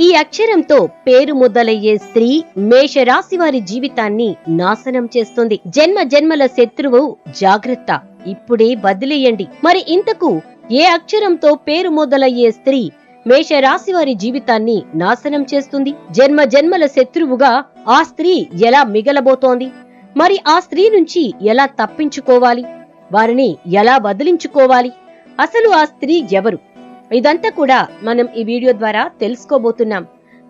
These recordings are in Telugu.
ఈ అక్షరంతో పేరు మొదలయ్యే స్త్రీ మేషరాశి వారి జీవితాన్ని నాశనం చేస్తుంది. జన్మ జన్మల శత్రువు జాగ్రత్త. ఇప్పుడే వదిలేయండి మరి ఇంతకు ఏ అక్షరంతో పేరు మొదలయ్యే స్త్రీ మేషరాశి వారి జీవితాన్ని నాశనం చేస్తుంది? జన్మ జన్మల శత్రువుగా ఆ స్త్రీ ఎలా మిగలబోతోంది? మరి ఆ స్త్రీ నుంచి ఎలా తప్పించుకోవాలి? వారిని ఎలా వదిలించుకోవాలి? అసలు ఆ స్త్రీ ఎవరు? ఇదంతా కూడా మనం ఈ వీడియో ద్వారా తెలుసుకోబోతున్నాం.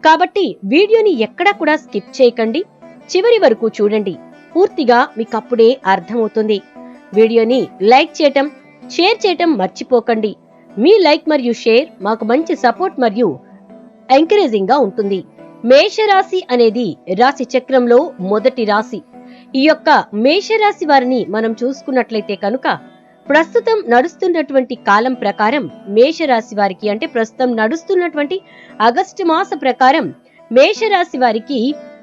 కాబట్టి వీడియోని ఎక్కడా కూడా స్కిప్ చేయకండి. చివరి వరకు చూడండి. పూర్తిగా మీకు అప్పుడే అర్థమవుతుంది. వీడియోని లైక్ చేయటం షేర్ చేయటం మర్చిపోకండి. మీ లైక్ మరియు షేర్ మాకు మంచి సపోర్ట్ మరియు ఎంకరేజింగ్గా ఉంటుంది. మేషరాశి అనేది రాశి చక్రంలో మొదటి రాశి. ఈ యొక్క మేషరాశి వారిని మనం చూసుకున్నట్లయితే కనుక ప్రస్తుతం నడుస్తున్నటువంటి కాలం ప్రకారం మేషరాశి వారికి అంటే ప్రస్తుతం నడుస్తున్నటువంటి ఆగస్టు మాస ప్రకారం మేషరాశి వారికి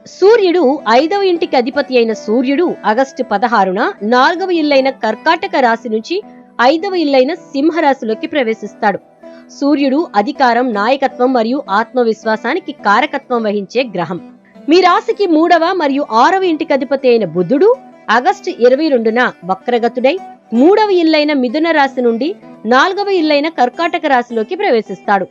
సూర్యుడు ఐదవ ఇంటికి అధిపతి అయిన సూర్యుడు ఆగస్టు పదహారున నాలుగవ ఇల్లైన కర్కాటక రాశి నుంచి ఐదవ ఇల్లైన సింహరాశిలోకి ప్రవేశిస్తాడు. సూర్యుడు అధికారం నాయకత్వం మరియు ఆత్మవిశ్వాసానికి కారకత్వం వహించే గ్రహం. మీ రాశికి మూడవ మరియు ఆరవ ఇంటికి అధిపతి అయిన బుద్ధుడు ఆగస్టు ఇరవై రెండున వక్రగతుడై మూడవ ఇల్లైన మిథున రాశి నుండి నాలుగవ ఇల్లైన కర్కాటక రాశిలోకి ప్రవేశిస్తాడు.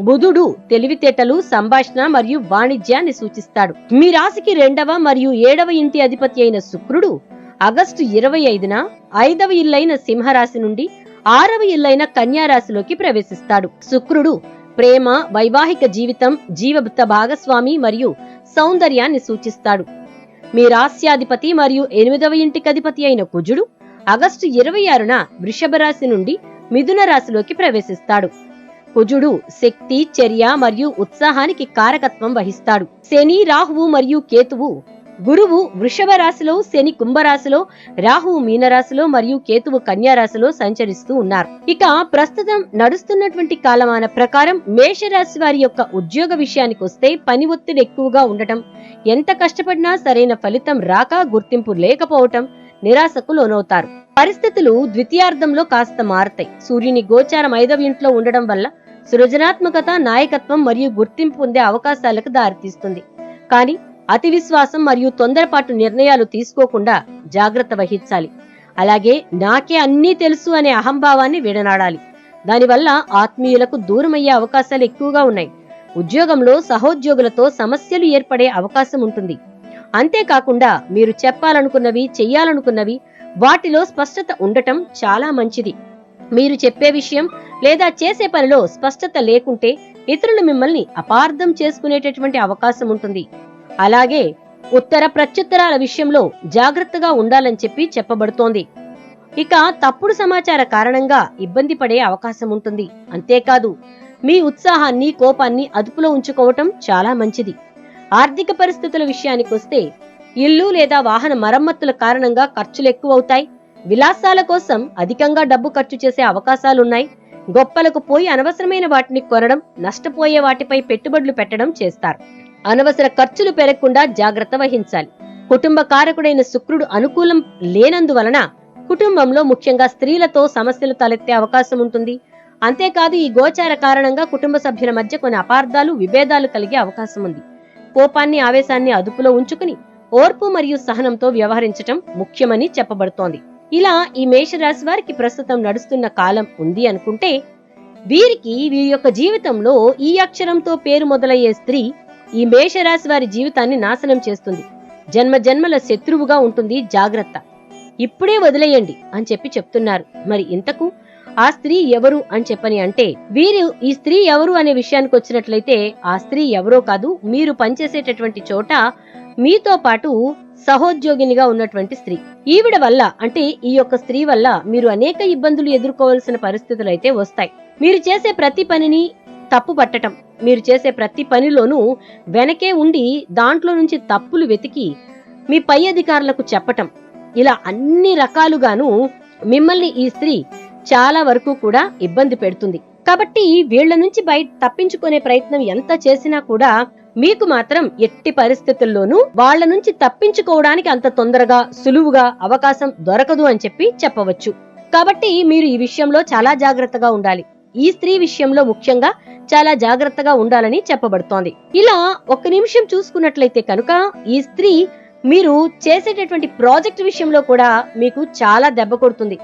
బుధుడు తెలివితేటలు సంభాషణ మరియు వాణిజ్యాన్ని సూచిస్తాడు. మీ రాశికి రెండవ మరియు ఏడవ ఇంటి అధిపతి అయిన శుక్రుడు ఆగస్టు ఇరవై ఐదున ఐదవ ఇల్లైన సింహరాశి నుండి ఆరవ ఇల్లైన కన్యారాశిలోకి ప్రవేశిస్తాడు. శుక్రుడు ప్రేమ వైవాహిక జీవితం జీవిత భాగస్వామి మరియు సౌందర్యాన్ని సూచిస్తాడు. మీ రాస్యాధిపతి మరియు ఎనిమిదవ ఇంటికి అధిపతి అయిన కుజుడు ఆగస్టు ఇరవై ఆరున వృషభ రాశి నుండి మిథున రాశిలోకి ప్రవేశిస్తాడు. కుజుడు శక్తి చర్య మరియు ఉత్సాహానికి కారకత్వం వహిస్తాడు. శని రాహువు మరియు కేతువు గురువు వృషభ రాశిలో శని కుంభరాశిలో రాహువు మీనరాశిలో మరియు కేతువు కన్యారాశిలో సంచరిస్తూ ఉన్నారు. ఇక ప్రస్తుతం నడుస్తున్నటువంటి కాలమాన ప్రకారం మేషరాశి వారి యొక్క ఉద్యోగ విషయానికి వస్తే పని ఒత్తిడి ఎక్కువగా ఉండటం ఎంత కష్టపడినా సరైన ఫలితం రాక గుర్తింపు లేకపోవటం నిరాశకు లోనవుతారు. పరిస్థితులు ద్వితీయార్థంలో కాస్త మారతాయి. సూర్యుని గోచారం ఐదవ ఇంట్లో ఉండడం వల్ల సృజనాత్మకత నాయకత్వం మరియు గుర్తింపు పొందే అవకాశాలకు దారితీస్తుంది. కానీ అతి విశ్వాసం మరియు తొందరపాటు నిర్ణయాలు తీసుకోకుండా జాగ్రత్త వహించాలి. అలాగే నాకే అన్నీ తెలుసు అనే అహంభావాన్ని విడనాడాలి. దానివల్ల ఆత్మీయులకు దూరమయ్యే అవకాశాలు ఎక్కువగా ఉన్నాయి. ఉద్యోగంలో సహోద్యోగులతో సమస్యలు ఏర్పడే అవకాశం ఉంటుంది. అంతేకాకుండా మీరు చెప్పాలనుకున్నవి చెయ్యాలనుకున్నవి వాటిలో స్పష్టత ఉండటం చాలా మంచిది. మీరు చెప్పే విషయం లేదా చేసే పనిలో స్పష్టత లేకుంటే ఇతరులు మిమ్మల్ని అపార్థం చేసుకునేటటువంటి అవకాశం ఉంటుంది. అలాగే ఉత్తర ప్రత్యుత్తరాల విషయంలో జాగ్రత్తగా ఉండాలని చెప్పి చెప్పబడుతోంది. ఇక తప్పుడు సమాచార కారణంగా ఇబ్బంది పడే అవకాశం ఉంటుంది. అంతేకాదు మీ ఉత్సాహాన్ని కోపాన్ని అదుపులో ఉంచుకోవటం చాలా మంచిది. ఆర్థిక పరిస్థితుల విషయానికి వస్తే ఇల్లు లేదా వాహన మరమ్మతుల కారణంగా ఖర్చులు ఎక్కువవుతాయి. విలాసాల కోసం అధికంగా డబ్బు ఖర్చు చేసే అవకాశాలున్నాయి. గొప్పలకు పోయి అనవసరమైన వాటిని కొనడం నష్టపోయే వాటిపై పెట్టుబడులు పెట్టడం చేస్తారు. అనవసర ఖర్చులు పెరగకుండా జాగ్రత్త వహించాలి. కుటుంబ కారకుడైన శుక్రుడు అనుకూలం లేనందువలన కుటుంబంలో ముఖ్యంగా స్త్రీలతో సమస్యలు తలెత్తే అవకాశం ఉంటుంది. అంతేకాదు ఈ గోచార కారణంగా కుటుంబ సభ్యుల మధ్య కొన్ని అపార్థాలు విభేదాలు కలిగే అవకాశం ఉంది. కోపాన్ని ఆవేశాన్ని అదుపులో ఉంచుకుని ఓర్పు మరియు సహనంతో వ్యవహరించటం ముఖ్యమని చెప్పబడుతోంది. ఇలా ఈ మేషరాశి వారికి ప్రస్తుతం నడుస్తున్న కాలం ఉంది అనుకుంటే వీరికి వీరి యొక్క జీవితంలో ఈ అక్షరంతో పేరు మొదలయ్యే స్త్రీ ఈ మేషరాశి వారి జీవితాన్ని నాశనం చేస్తుంది. జన్మ జన్మల శత్రువుగా ఉంటుంది జాగ్రత్త. ఇప్పుడే వదిలేయండి అని చెప్పి చెప్తున్నారు. మరి ఇంతకు ఆ స్త్రీ ఎవరు అని చెప్పని అంటే వీరు ఈ స్త్రీ ఎవరు అనే విషయానికి వచ్చినట్లయితే ఆ స్త్రీ ఎవరో కాదు మీరు పనిచేసేటటువంటి చోట మీతో పాటు సహోద్యోగినిగా ఉన్నటువంటి స్త్రీ. ఈవిడ వల్ల అంటే ఈ యొక్క స్త్రీ వల్ల మీరు అనేక ఇబ్బందులు ఎదుర్కోవాల్సిన పరిస్థితులు అయితే వస్తాయి. మీరు చేసే ప్రతి పనిని తప్పు పట్టటం మీరు చేసే ప్రతి పనిలోనూ వెనకే ఉండి దాంట్లో నుంచి తప్పులు వెతికి మీ పై అధికారులకు చెప్పటం ఇలా అన్ని రకాలుగాను మిమ్మల్ని ఈ స్త్రీ చాలా వరకు కూడా ఇబ్బంది పెడుతుంది. కాబట్టి వీళ్ళ నుంచి బయట తప్పించుకునే ప్రయత్నం ఎంత చేసినా కూడా మీకు మాత్రం ఎట్టి పరిస్థితుల్లోనూ వాళ్ళ నుంచి తప్పించుకోవడానికి అంత తొందరగా సులువుగా అవకాశం దొరకదు అని చెప్పి చెప్పవచ్చు. కాబట్టి మీరు ఈ విషయంలో చాలా జాగ్రత్తగా ఉండాలి. ఈ స్త్రీ విషయంలో ముఖ్యంగా చాలా జాగ్రత్తగా ఉండాలని చెప్పబడుతోంది. ఇలా ఒక్క నిమిషం చూసుకున్నట్లయితే కనుక ఈ స్త్రీ మీరు చేసేటటువంటి ప్రాజెక్ట్ విషయంలో కూడా మీకు చాలా దెబ్బ కొడుతుంది.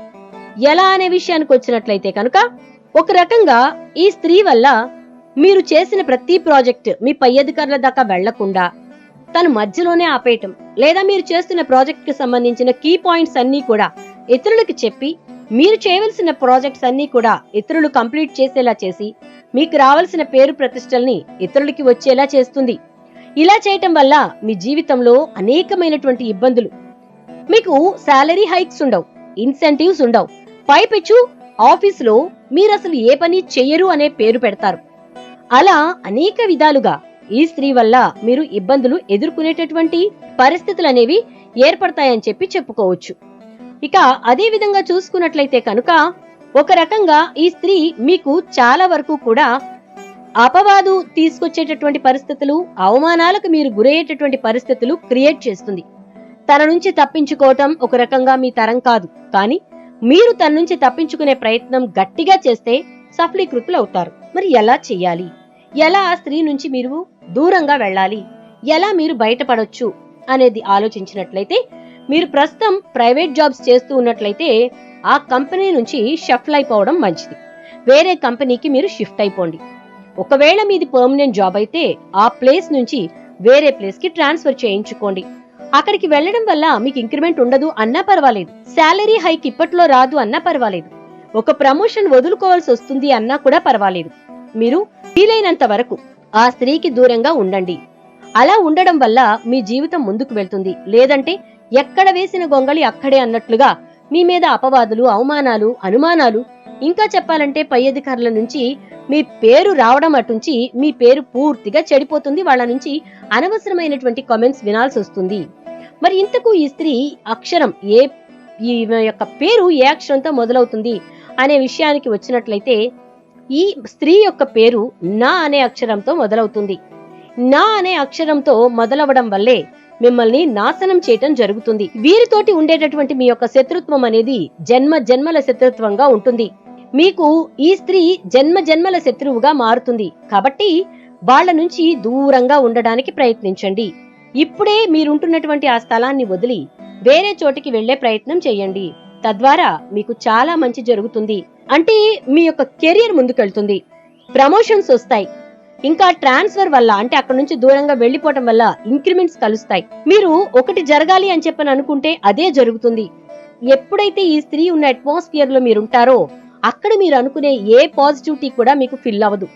ఎలా అనే విషయానికి వచ్చినట్లయితే కనుక ఒక రకంగా ఈ స్త్రీ వల్ల మీరు చేసిన ప్రతి ప్రాజెక్ట్ మీ పై అధికారుల దాకా వెళ్ళకుండా తను మధ్యలోనే ఆపేయటం లేదా మీరు చేస్తున్న ప్రాజెక్ట్కి సంబంధించిన కీ పాయింట్స్ అన్ని కూడా ఇతరులకు చెప్పి మీరు చేయవలసిన ప్రాజెక్ట్స్ అన్ని కూడా ఇతరులు కంప్లీట్ చేసేలా చేసి మీకు రావాల్సిన పేరు ప్రతిష్టల్ని ఇతరులకి వచ్చేలా చేస్తుంది. ఇలా చేయటం వల్ల మీ జీవితంలో అనేకమైనటువంటి ఇబ్బందులు మీకు శాలరీ హైక్స్ ఉండవు ఇన్సెంటివ్స్ ఉండవు. పైపెచ్చు ఆఫీసులో మీరు అసలు ఏ పని చెయ్యరు అనే పేరు పెడతారు. అలా అనేక విధాలుగా ఈ స్త్రీ వల్ల మీరు ఇబ్బందులు ఎదుర్కొనేటటువంటి పరిస్థితులు అనేవి ఏర్పడతాయని చెప్పి చెప్పుకోవచ్చు. ఇక అదే విధంగా చూసుకున్నట్లయితే కనుక ఒక రకంగా ఈ స్త్రీ మీకు చాలా వరకు కూడా అపవాదు తీసుకొచ్చేటటువంటి పరిస్థితులు అవమానాలకు మీరు గురయ్యేటటువంటి పరిస్థితులు క్రియేట్ చేస్తుంది. తన నుంచి తప్పించుకోవటం ఒక రకంగా మీ తరం కాదు. కానీ మీరు తన నుంచి తప్పించుకునే ప్రయత్నం గట్టిగా చేస్తే సఫలీకృతులవుతారు. మరి ఎలా చెయ్యాలి ఎలా ఆ స్త్రీ నుంచి మీరు దూరంగా వెళ్ళాలి? ఎలా మీరు బయటపడొచ్చు? అనేది ఆలోచించినట్లయితే మీరు ప్రస్తుతం ప్రైవేట్ జాబ్స్ చేస్తూ ఉన్నట్లయితే ఆ కంపెనీ నుంచి షఫ్ల్ అయిపోవడం మంచిది. వేరే కంపెనీకి మీరు షిఫ్ట్ అయిపోండి. ఒకవేళ మీది పర్మనెంట్ జాబ్ అయితే ఆ ప్లేస్ నుంచి వేరే ప్లేస్కి ట్రాన్స్ఫర్ చేయించుకోండి. అక్కడికి వెళ్ళడం వల్ల మీకు ఇంక్రిమెంట్ ఉండదు అన్నా పర్వాలేదు. శాలరీ హైక్ ఇప్పట్లో రాదు అన్నా పర్వాలేదు. ఒక ప్రమోషన్ వదులుకోవాల్సి వస్తుంది అన్నా కూడా పర్వాలేదు. మీరు వీలైనంత వరకు ఆ స్త్రీకి దూరంగా ఉండండి. అలా ఉండడం వల్ల మీ జీవితం ముందుకు వెళ్తుంది. లేదంటే ఎక్కడ వేసిన గొంగళి అక్కడే అన్నట్లుగా మీ మీద అపవాదులు అవమానాలు అనుమానాలు ఇంకా చెప్పాలంటే పై అధికారుల నుంచి మీ పేరు రావడం అటుంచి మీ పేరు పూర్తిగా చెడిపోతుంది. వాళ్ళ నుంచి అనవసరమైనటువంటి కామెంట్స్ వినాల్సి వస్తుంది. మరి ఇంతకు ఈ స్త్రీ అక్షరం ఏ ఈ యొక్క పేరు ఏ అక్షరంతో మొదలవుతుంది అనే విషయానికి వచ్చినట్లయితే ఈ స్త్రీ యొక్క పేరు నా అనే అక్షరంతో మొదలవుతుంది. నా అనే అక్షరంతో మొదలవడం వల్లే మిమ్మల్ని నాశనం చేయటం జరుగుతుంది. వీరితోటి ఉండేటటువంటి మీ యొక్క శత్రుత్వం అనేది జన్మ జన్మల శత్రుత్వంగా ఉంటుంది. మీకు ఈ స్త్రీ జన్మ జన్మల శత్రువుగా మారుతుంది. కాబట్టి వాళ్ళ నుంచి దూరంగా ఉండడానికి ప్రయత్నించండి. ఇప్పుడే మీరుంటున్నటువంటి ఆ స్థలాన్ని వదిలి వేరే చోటికి వెళ్ళే ప్రయత్నం చేయండి. తద్వారా మీకు చాలా మంచి జరుగుతుంది. అంటే మీ యొక్క కెరియర్ ముందుకెళ్తుంది. ప్రమోషన్స్ వస్తాయి. ఇంకా ట్రాన్స్ఫర్ వల్ల అంటే అక్కడ నుంచి దూరంగా వెళ్ళిపోవటం వల్ల ఇంక్రిమెంట్స్ కలుస్తాయి. మీరు ఒకటి జరగాలి అని చెప్పని అనుకుంటే అదే జరుగుతుంది. ఎప్పుడైతే ఈ స్త్రీ ఉన్న అట్మాస్ఫియర్లో మీరు ఉంటారో అక్కడ మీరు అనుకునే ఏ పాజిటివిటీ కూడా మీకు ఫిల్ అవ్వదు.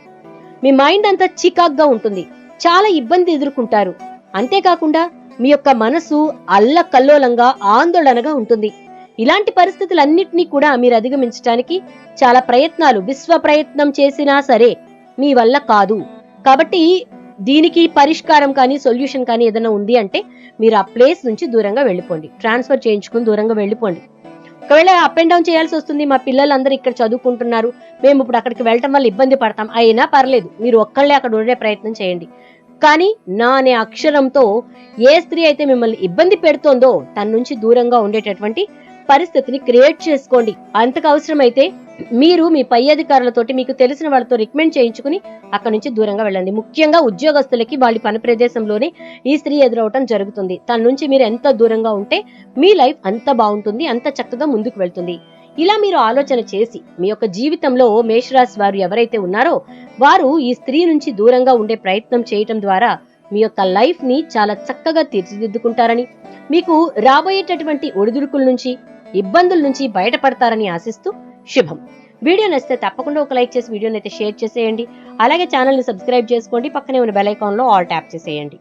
మీ మైండ్ అంతా చికాక్గా ఉంటుంది. చాలా ఇబ్బంది ఎదుర్కొంటారు. అంతేకాకుండా మీ యొక్క మనసు అల్లకల్లోలంగా ఆందోళనగా ఉంటుంది. ఇలాంటి పరిస్థితులన్నింటినీ కూడా మీరు అధిగమించడానికి చాలా ప్రయత్నాలు విశ్వ ప్రయత్నం చేసినా సరే మీ వల్ల కాదు. కాబట్టి దీనికి పరిష్కారం కానీ సొల్యూషన్ కానీ ఏదైనా ఉంది అంటే మీరు ఆ ప్లేస్ నుంచి దూరంగా వెళ్ళిపోండి. ట్రాన్స్ఫర్ చేయించుకుని దూరంగా వెళ్ళిపోండి. ఒకవేళ అప్ అండ్ డౌన్ చేయాల్సి వస్తుంది మా పిల్లలందరూ ఇక్కడ చదువుకుంటున్నారు మేము ఇప్పుడు అక్కడికి వెళ్ళటం వల్ల ఇబ్బంది పడతాం అయినా పర్లేదు మీరు ఒక్కళ్ళే అక్కడ ఉండే ప్రయత్నం చేయండి. కానీ నా అనే అక్షరంతో ఏ స్త్రీ అయితే మిమ్మల్ని ఇబ్బంది పెడుతోందో తన నుంచి దూరంగా ఉండేటటువంటి పరిస్థితిని క్రియేట్ చేసుకోండి. అంతకు అవసరమైతే మీరు మీ పై అధికారులతోటి మీకు తెలిసిన వాళ్ళతో రికమెండ్ చేయించుకుని అక్కడ నుంచి దూరంగా వెళ్ళండి. ముఖ్యంగా ఉద్యోగస్తులకి వాళ్ళ పని ప్రదేశంలోనే ఈ స్త్రీ ఎదురవటం జరుగుతుంది. తన నుంచి మీరు ఎంత దూరంగా ఉంటే మీ లైఫ్ అంత బాగుంటుంది అంత చక్కగా ముందుకు వెళ్తుంది. ఇలా మీరు ఆలోచన చేసి మీ యొక్క జీవితంలో మేషరాశి వారు ఎవరైతే ఉన్నారో వారు ఈ స్త్రీ నుంచి దూరంగా ఉండే ప్రయత్నం చేయటం ద్వారా మీ యొక్క లైఫ్ని చాలా చక్కగా తీర్చిదిద్దుకుంటారని మీకు రాబోయేటటువంటి ఒడిదుడుకుల నుంచి ఇబ్బందుల నుంచి బయటపడతారని ఆశిస్తూ శుభం. వీడియో నచ్చితే తప్పకుండా ఒక లైక్ చేసి వీడియోని అయితే షేర్ చేసేయండి. అలాగే ఛానల్ని సబ్స్క్రైబ్ చేసుకోండి. పక్కనే ఉన్న బెల్ ఐకాన్లో ఆల్ ట్యాప్ చేసేయండి.